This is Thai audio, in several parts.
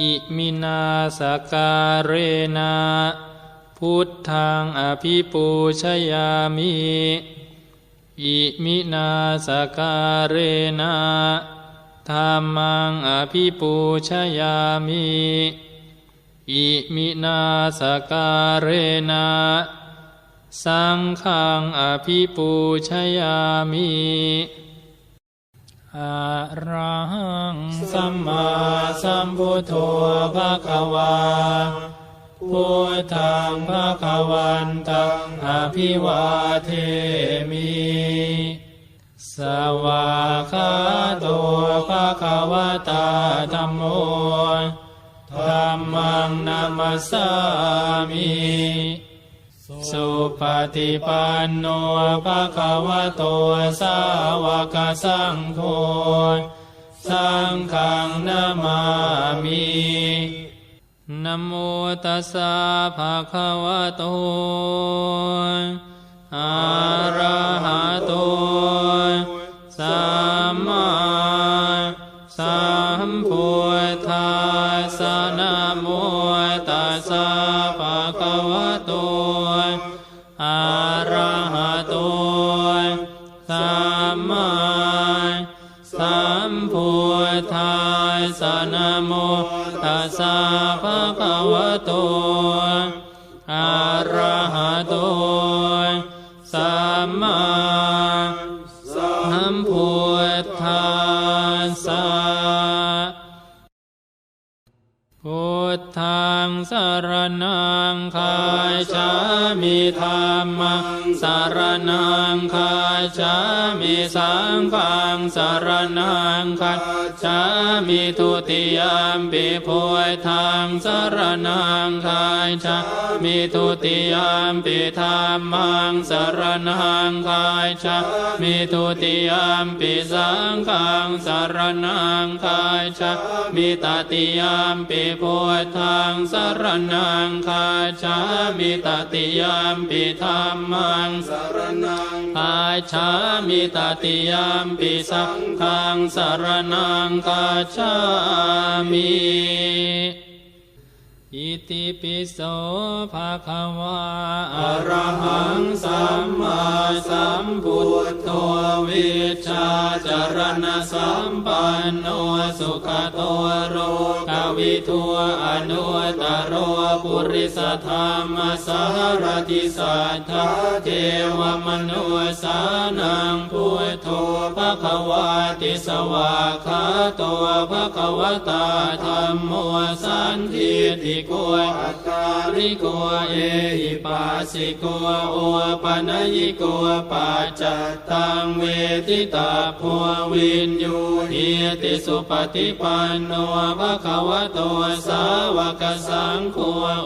อิมินาสการเรนะพุทธังอภิปูชยามิอิมินาสการเรนะธรรมังอภิปูชยามิอิมินาสการเรนะสังฆังอภิปูชยามิ อะระหังสัมมาสัมพุทโธภะคะวาพุทธังภะคะวันตังอภิวาเทมิสวาคาโตภะคะวะตาธัมโมธัมมังนามัสสามิ สุปฏิปันโนภะคะวะโตสาวกสังโฆสังฆังนามามินโมตัสสะภะคะวะโตอะระหะ มพุทธัสสนโมตัสสะภะคะวะโตอะระหะโตสัมมาสัมพุทธัสสะพุทธังสารนังคาชามิธรรมสารนัง คาชามิสังฆังสารนังคาชามิทุติยามปิพุทธังสารนังคาชามิทุติยามปิธรรมังสารนังคาชามิทุติยามปิสังฆังสารนังคาชามิตติยามปิพุทธังสารนังคาชามิตติยามปิธรรมังสารนัง คาชามิตติยามปิสังฆังสารนังคาชามิอิติปิโสภะคะวะอรหังสัมมาสัมพุทโธวิชาจารณสัมปันโนสุขโตโร วิทัวอนุตโรปุริสธรรมสารติสัทธาเทวมนุสานังพุทโธภะควะติสวาคาโตภะควตาธรรมโมสันทิติโกอัตตาริโกเอหิปัสสิโกโอปนยิโกปัจจตังเวทิตาภัววินยูหิติสุปฏิปันโนภะคะวะโตสาวกสังโฆ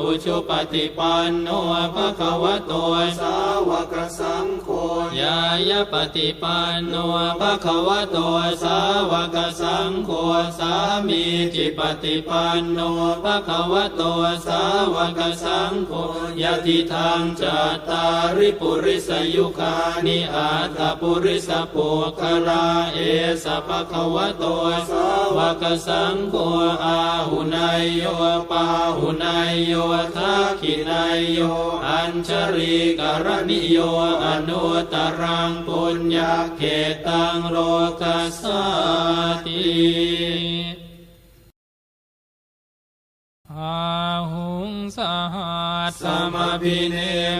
อุชุปฏิปันโนภะคะวะโตสาวกสังโฆ ยายปฏิปันโนภะคะวะโตสาวกสังโฆสามีจิปฏิปันโนภะคะวะโตสาวกสังโฆยะติทางจัตตาริปุริสยุคานิอาตปุริสปุคราเอสะภะคะวะโตสาวกสังโฆอาหุนายโยปาหุนายโยทักขินายโยอัญชริกรณิโยอนุตรังปุญญาเขตังโลกัสสติอาหู สหัสสมพิเน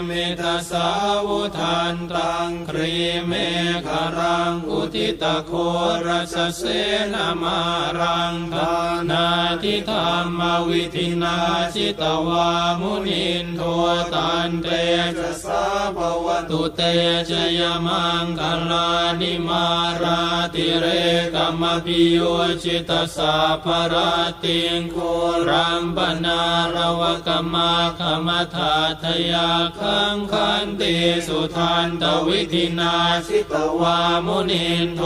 มิตาสาวุทันตังครีเมฆรังอุทิตโครัสเสนามารังทานาทิธรรมวิธินาจิตวามุนินโทตันเตจะสาภวตุเตชยมังคลานิมาราติเรกมมพิโยจิตสาภรติงโครัมปนารวกมาขมทาทยาคังคันติสุทันตวิธินาชิตวามุนินโท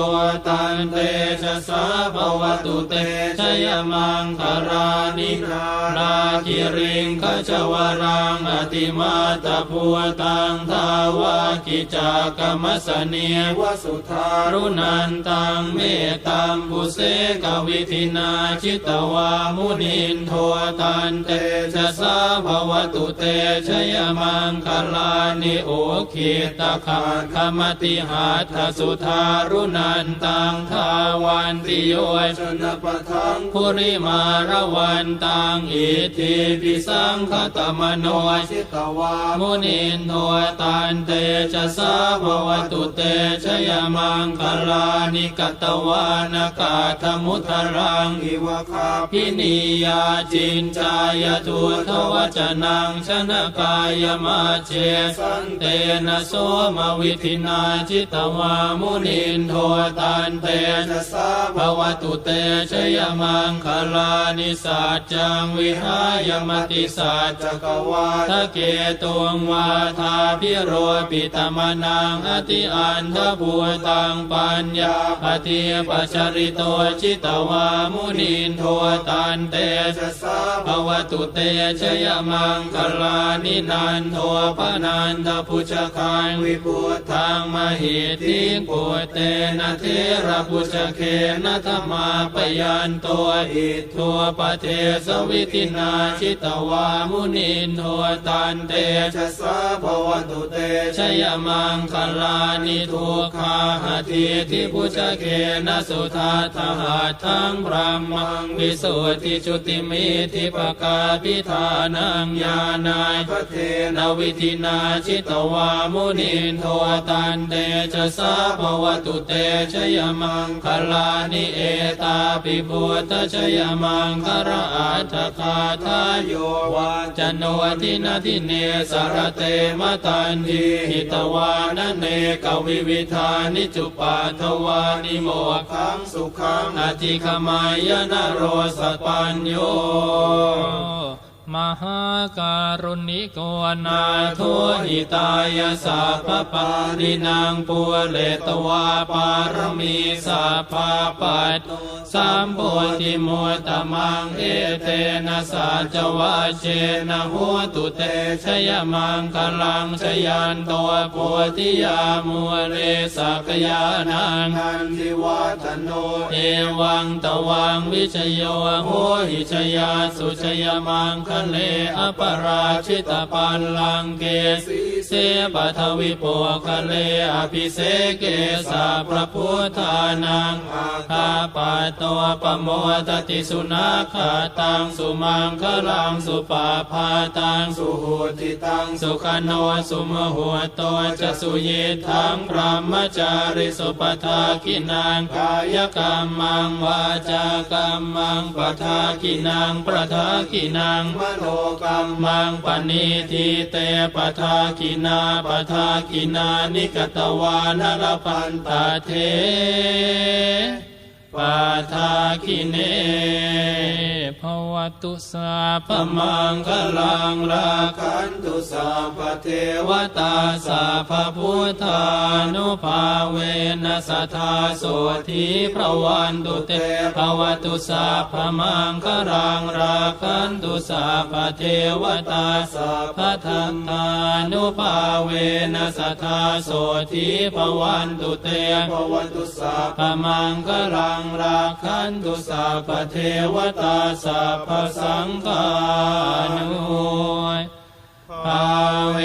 ตันเตชะสาภวตุเตชยมังคารานินาราคิริงขจวรังอติมาตพัวตังทาวากิจากรรมสเนียวสุทารุนันตังเมตตัมปุเสกวิธินาชิตวามุนินโทตันเตชะสาภวตุเตชยมังคลานิโอคิตาคาคมติหาทสุทารุนันตังทาวันติโยชนปทังภุริมารวันตังอิทิปิสังคตมโนชิตวามุนินโทตันเตชะสาภวตุเตชยมังคลานิกตวานากาธมุทรังอิวคาพินิยาจินจายทุทววจนังชนะกายมาเจสันเตนะโสมวิธินาจิตวามุนินโทตันเตชะสาภวตุเตชยมังคลานิสัจจังวิหายมติสัจจกวาทะเกตุงวาทาพิโรปิตมนังอติอันทภูตังปัญญาปฏิปัจริโตจิตวามุนินโทตันเตชะสาภวตุเตชยยมังคลานินันโทปนันทพุชคันวิปุทังมหิติปุเตนะเทระพุชเคนะธรรมาปยันตัวอิทัวปเทสวิตินาชิตวามุนินโทตันเตชะสาภวตุเตชยมังคลานิทุกขาหทิทิพุชเคนะสุทาทหาทั้งพระมังวิสุทธิจุติมิทิปกาพิธานงญาณายพระเทนวิธินาชิตวามุนินโทตันเตชะสาภวตุเตชยมังคลานิเอตาปิพุทธชยมังคระอัตคาทายโยวาจโนทินาทิเนสารเตมตันทีหิตวานเนกวิวิธานิจุปาทวานิโมขังสุขังอธิคมายนโรสปัญโย มหาการุณิโกนาโทหิตายาสัพพปารินังปุเรตวาปารมีสัพพปัตสัมโพธิมุตตมังเอเตนะสัจวะเชนะโหตุเตชยมังคลังชยันตัวโพธิยามัวเรสักยานังทันทิวัฒโนเอวังตวังวิชโยโหหิชยาสุชยมังคเลอปราชิตปัลลังเกสีเสปัทวิปคะเลอภิเสเกสาพระพุทธานังอาคาปะตัวปโมตติสุนาคาตังสุมังคลังสุปาพาตังสุโหติตังสุขโนสุมหัวโตจะสุเยทังพรหมจาริสุปทากินังกายกรรมังวาจากรรมังปทากินังประทากินังมโนกรรมังปณิทีเตปทากินาปทากินานิกตวานรพันตาเท ปาทาคิเนภวตุสาพมังคลังราคันตุสาพเทวตาสาพพุทธานุภาเวนัสทธาโสธีพระวันตุเตภวตุสาพมังคลังราคันตุสาพเทวตาสาพทัตตานุภาเวนัสทธาโสธีพระวันตุเตภวตุสาพมังคลังงราคันตุสาพเทวตาสาพสังฆานุภาเว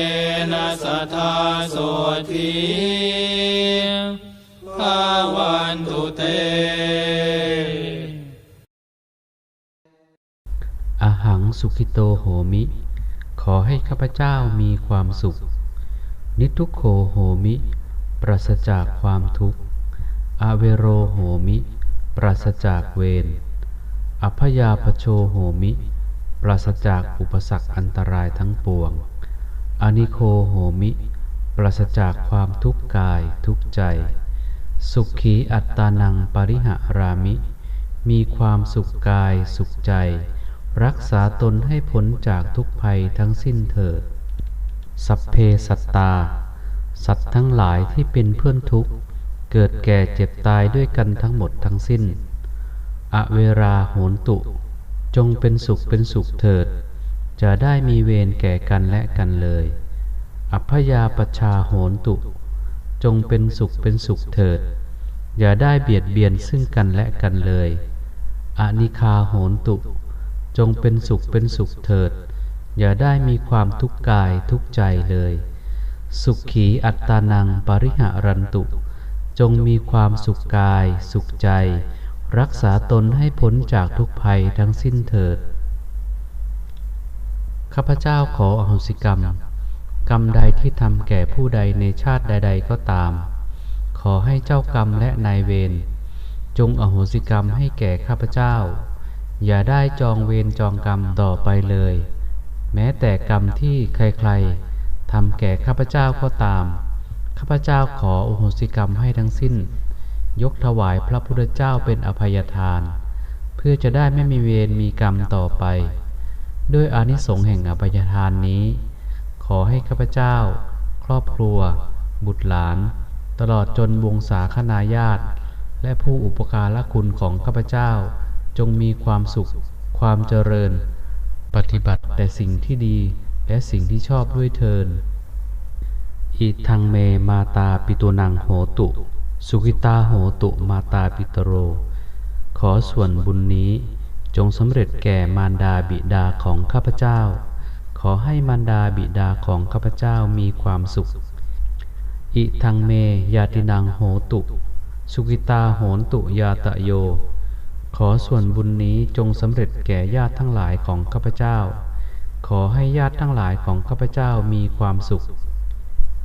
นัสทธาโสธีภาวันตุเต อหังสุขิโตโหมิ ขอให้ข้าพเจ้ามีความสุข นิทุโขโหมิ ปราศจากความทุกข์ อเวโรโหมิ ปราศจากเวรอัพยาปโชโหมิ ปราศจากอุปสรรคอันตรายทั้งปวงอานิโคโหมิ ปราศจากความทุกข์กายทุกใจ สุขีอัตตานังปริหารามิ มีความสุขกายสุขใจ รักษาตนให้พ้นจากทุกภัยทั้งสิ้นเถิด สัพเพสัตตา สัตว์ทั้งหลายที่เป็นเพื่อนทุกข์ เกิดแก่เจ็บตายด้วยกันทั้งหมดทั้งสิ้น อเวราโหนตุ จงเป็นสุขเป็นสุขเถิด จะได้มีเวรแก่กันและกันเลย อัพยาปชาโหนตุ จงเป็นสุขเป็นสุขเถิด อย่าได้เบียดเบียนซึ่งกันและกันเลยอนิคาโหนตุ จงเป็นสุขเป็นสุขเถิด อย่าได้มีความทุกข์กายทุกข์ใจเลย สุขขีอัตตานังปริหารันตุ จงมีความสุขกาย สุขใจ รักษาตนให้พ้นจากทุกภัยทั้งสิ้นเถิด ข้าพเจ้าขออโหสิกรรม กรรมใดที่ทำแก่ผู้ใดในชาติใด ๆ ก็ตาม ขอให้เจ้ากรรมและนายเวรจงอโหสิกรรมให้แก่ข้าพเจ้า อย่าได้จองเวรจองกรรมต่อไปเลย แม้แต่กรรมที่ใครๆทำแก่ข้าพเจ้าก็ตาม ข้าพเจ้าขออโหสิกรรมให้ทั้งสิ้น ยกถวายพระพุทธเจ้าเป็นอภัยทาน เพื่อจะได้ไม่มีเวรมีกรรมต่อไป ด้วยอานิสงส์แห่งอภัยทานนี้ ขอให้ข้าพเจ้า ครอบครัว บุตรหลาน ตลอดจนวงศาคณาญาติ และผู้อุปการะคุณของข้าพเจ้า จงมีความสุข ความเจริญ ปฏิบัติแต่สิ่งที่ดีและสิ่งที่ชอบด้วยเทิน อิทังเมมาตาปิตุนังโหตุ สุขิตาโหตุมาตาปิตโร ขอส่วนบุญนี้จงสำเร็จแก่มารดาบิดาของข้าพเจ้า ขอให้มารดาบิดาของข้าพเจ้ามีความสุข อิทังเมยาตินังโหตุ สุขิตาโหนตุยาตะโย ขอส่วนบุญนี้จงสำเร็จแก่ญาติทั้งหลายของข้าพเจ้า ขอให้ญาติทั้งหลายของข้าพเจ้ามีความสุข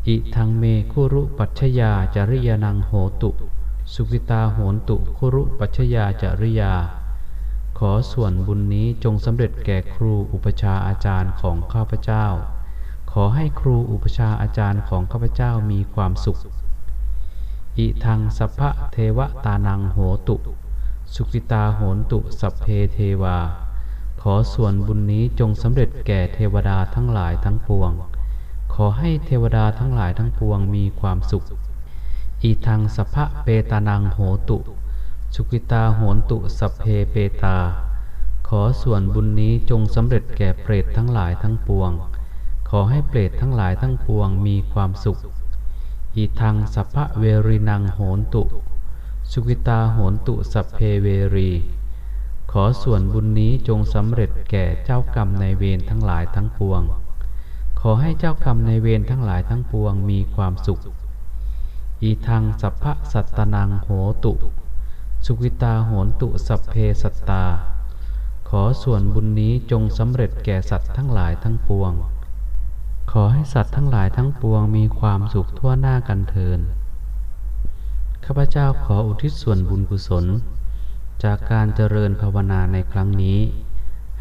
อิทังเมคุรุปัชยาจริยนังโหตุ สุขิตาโหนตุคุรุปัชยาจริยา ขอส่วนบุญนี้จงสำเร็จแก่ครูอุปชาอาจารย์ของข้าพเจ้า ขอให้ครูอุปชาอาจารย์ของข้าพเจ้ามีความสุข อิทังสัพพะเทวตานังโหตุ สุขิตาโหนตุสัพเพเทวา ขอส่วนบุญนี้จงสำเร็จแก่เทวดาทั้งหลายทั้งปวง ขอให้เทวดาทั้งหลายทั้งปวงมีความสุข อีทังสัพพะเปตานังโหตุสุกิตาโหนตุสัพเพเปตา ขอส่วนบุญนี้จงสำเร็จแก่เปรตทั้งหลายทั้งปวง ขอให้เปรตทั้งหลายทั้งปวงมีความสุข อีทังสัพพะเวรินังโหนตุ สุกิตาโหนตุสัพเพเวรี ขอส่วนบุญนี้จงสำเร็จแก่เจ้ากรรมในเวรทั้งหลายทั้งปวง ขอให้เจ้ากรรมในเวรทั้งหลายทั้งปวงมีความสุข อีทังสัพพะสัตตนังโหตุ สุกิตาโหนตุสัพเพสัตตา ขอส่วนบุญนี้จงสำเร็จแก่สัตว์ทั้งหลายทั้งปวง ขอให้สัตว์ทั้งหลายทั้งปวงมีความสุขทั่วหน้ากันเทินข้าพเจ้าขออุทิศส่วนบุญกุศล จากการเจริญภาวนาในครั้งนี้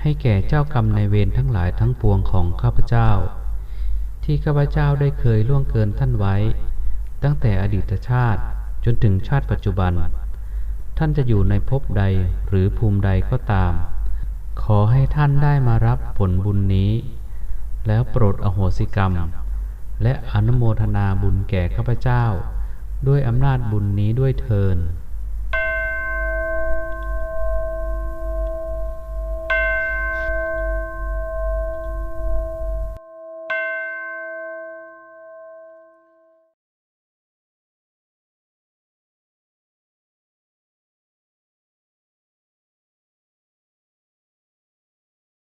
ให้แก่เจ้ากรรมในเวรทั้งหลายทั้งปวงของข้าพเจ้า ที่ข้าพเจ้าได้เคยล่วงเกินท่านไว้ ตั้งแต่อดีตชาติจนถึงชาติปัจจุบัน ท่านจะอยู่ในภพใดหรือภูมิใดก็ตาม ขอให้ท่านได้มารับผลบุญนี้ แล้วโปรดอโหสิกรรม และอนุโมทนาบุญแก่ข้าพเจ้า ด้วยอำนาจบุญนี้ด้วยเทิน